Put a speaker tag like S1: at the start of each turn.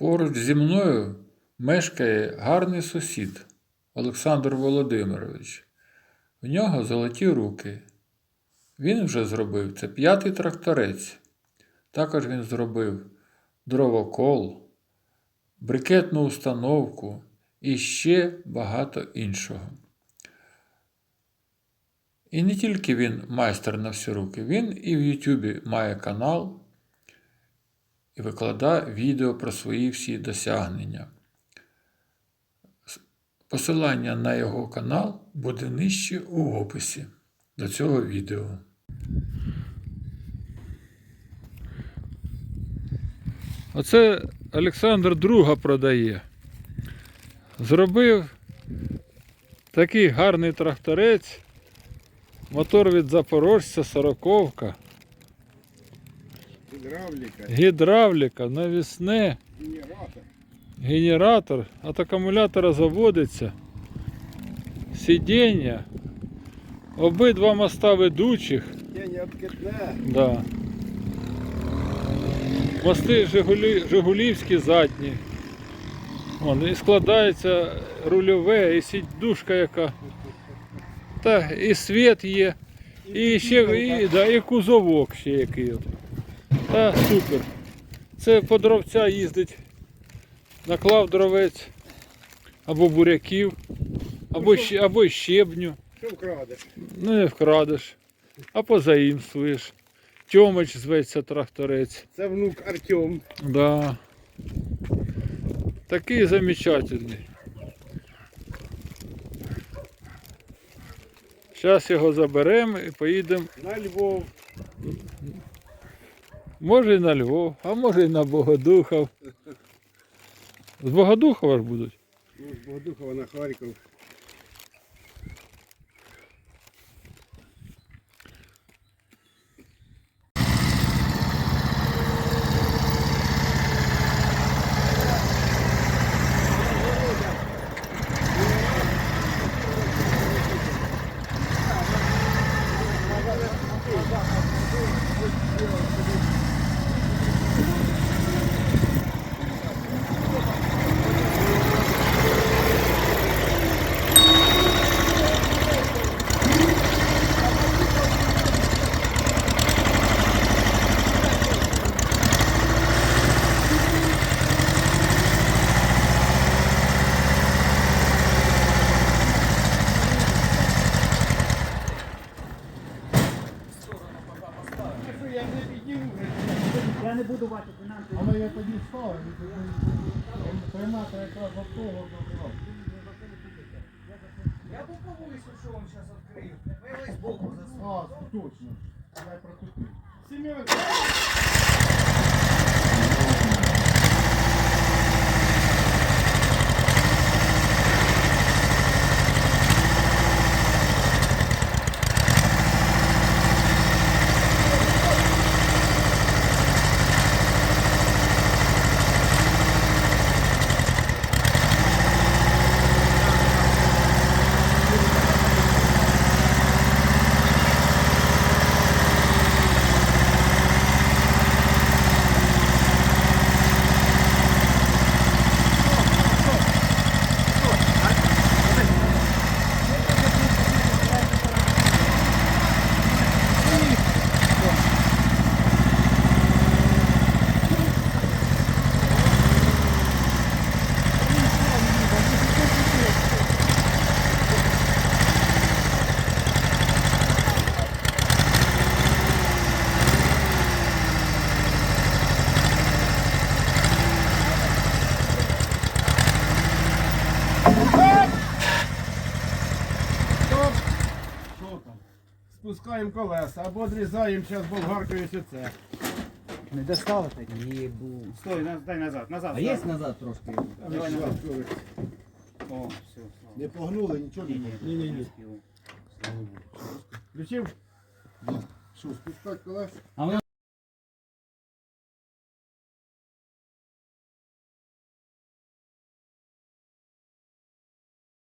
S1: Поруч зі мною мешкає гарний сусід Олександр Володимирович. В нього золоті руки. Він вже зробив це п'ятий тракторець. Також він зробив дровокол, брикетну установку і ще багато іншого. І не тільки він майстер на всі руки, він і в Ютубі має канал і викладає відео про свої всі досягнення. Посилання на його канал буде нижче у описі до цього відео. Оце Олександр друга продає. Зробив такий гарний тракторець. Мотор від Запорожця, сороковка,
S2: Гідравліка,
S1: гідравліка, навісне,
S2: генератор.
S1: генератор, от акумулятора заводиться, сидіння, обидва моста ведучих, да. мости Жигулі, Жигулівські задні. Вон, і складається рульове, і сідушка яка. Та і світ є, і ще і, да, і кузовок ще який. Та супер. Це по дровця їздить. Наклав дровець або буряків, або, ще, або щебню.
S2: Що вкрадеш?
S1: Ну не вкрадеш, а позаїмствуєш. Тьомич зветься тракторець.
S2: Це внук Артем.
S1: Да. Такий замечательний. Зараз його заберемо і поїдемо,
S2: На Львов.
S1: Може і на Львов, а може і на Богодухов. З Богодухова ж будуть.
S2: Ну, з Богодухова на Харків.
S3: Я не буду.
S4: Але я тоді став, приймати якраз до того забрав.
S3: Я був по вулицю, що вам зараз відкрию. Ви весь боку засунули.
S4: А, точно. Дай протупив.
S2: Семен. Стоп! Що там? Спускаємо колеса або відрізаємо зараз болгаркою ось це.
S3: Не доставити? Єбу.
S5: Стой, на- дай назад, назад.
S3: А є назад трошки?
S5: Давай назад. О, все.
S4: Не погнули, нічого не погнули.
S2: Ні, ні, ні. Включив?
S4: Що, спускати колеса?
S3: А воно